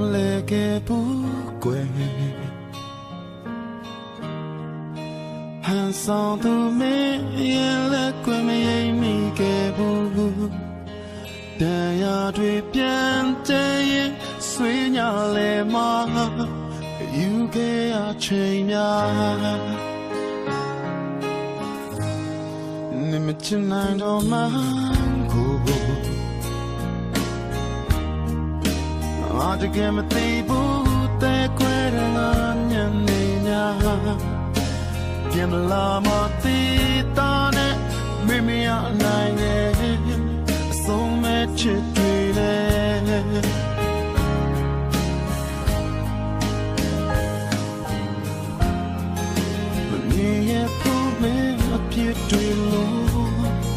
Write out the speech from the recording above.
မလဲခဲ့ဘူးကွယ်ဟန်ဆောင်သူမင်းရဲ့လက်ကွယ်မရိပ်မိခဲ့ဘူးတရားတွေပြန်တည်ရင်ဆွေးညာလဲမှာယူခဲ့အချိန်များနေမချင်နိုင်တော့မှကို တကယ်မသိဘူးတဲခွဲရငါညနေညာပြန်မလာမသိတာနဲ့မိမရနိုင်ငယ်အဆုံးမဲ့ချစ်တွေလဲမမြင်ရဘူးမဖြစ်တွေလို့